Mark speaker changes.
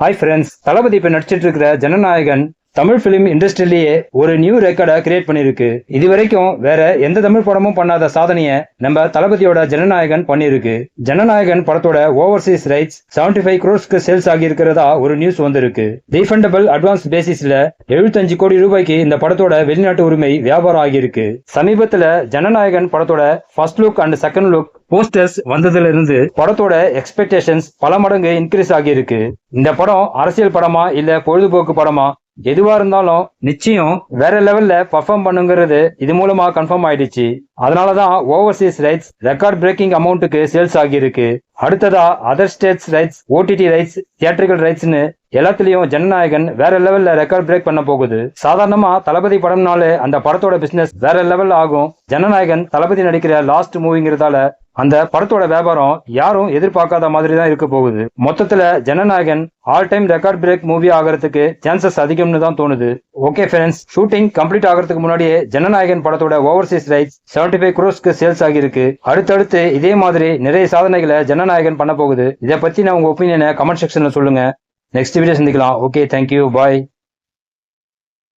Speaker 1: Hi friends தளபதி இப்போ நடிச்சிட்டு இருக்கிற ஜனநாயகன் தமிழ் பிலிம் இண்டஸ்ட்ரியிலேயே ஒரு நியூ ரெக்கார்டை கிரியேட் பண்ணியிருக்கு. இது வரைக்கும் வேற எந்த தமிழ் படமும் பண்ணாத சாதனையை நம்ம தளபதியோட ஜனநாயகன் பண்ணியிருக்கு. ஜனநாயகன் படத்தோட ஓவர்சீஸ் ரைட்ஸ் 75 ஃபைவ் க்ரோஸ்க்கு சேல்ஸ் ஆகி இருக்கிறதா ஒரு நியூஸ் வந்திருக்கு. ரீஃபண்டபிள் அட்வான்ஸ் பேசிஸ்ல 75 கோடி ரூபாய்க்கு இந்த படத்தோட வெளிநாட்டு உரிமை வியாபாரம் ஆகியிருக்கு. சமீபத்துல ஜனநாயகன் படத்தோட first look and second look posters வந்ததுல இருந்து படத்தோட எக்ஸ்பெக்டேஷன்ஸ் பல மடங்கு இன்க்ரீஸ் ஆகியிருக்கு. இந்த படம் அரசியல் படமா இல்ல பொழுதுபோக்கு படமா எதுவா இருந்தாலும் நிச்சயம் வேற லெவல்ல பர்ஃபார்ம் பண்ணுங்கிறது இது மூலமா கன்ஃபார்ம் ஆயிடுச்சு. அதனாலதான் ஓவர்சீஸ் ரைட்ஸ் ரெக்கார்ட் பிரேக்கிங் அமௌண்ட்டுக்கு சேல்ஸ் ஆகியிருக்கு. அடுத்ததா other states rights OTT rights theatrical ரைட்ஸ்னு எல்லாத்துலயும் ஜனநாயகன் வேற லெவல்ல ரெக்கார்ட் பிரேக் பண்ண போகுது. சாதாரணமா தளபதி படம்னாலே அந்த படத்தோட பிசினஸ் வேற லெவல் ஆகும். ஜனநாயகன் தளபதி நடிக்கிற லாஸ்ட் மூவிங்கிறதால அந்த படத்தோட வியாபாரம் யாரும் எதிர்பார்க்காத மாதிரி தான் இருக்க போகுது. மொத்தத்துல Jananayagan all time record break movie ஆகிறதுக்கு சான்சஸ் அதிகம்னு தான் தோணுது. ஓகே ஃப்ரெண்ட்ஸ் ஷூட்டிங் கம்ப்ளீட் ஆகிறதுக்கு முன்னாடியே ஜனநாயகன் படத்தோட ஓவர்சீஸ் ரைட்ஸ் 75 ஃபைவ் க்ரோஸ்க்கு சேல்ஸ் ஆகியிருக்கு. அடுத்தடுத்து இதே மாதிரி நிறைய சாதனைகளை ஜனநாயகன் பண்ண போகுது. இதை பத்தி நான் உங்க ஒப்பீனியனை கமெண்ட் செக்ஷன்ல சொல்லுங்க. நெக்ஸ்ட் வீடியோ சந்திக்கலாம். Okay thank you bye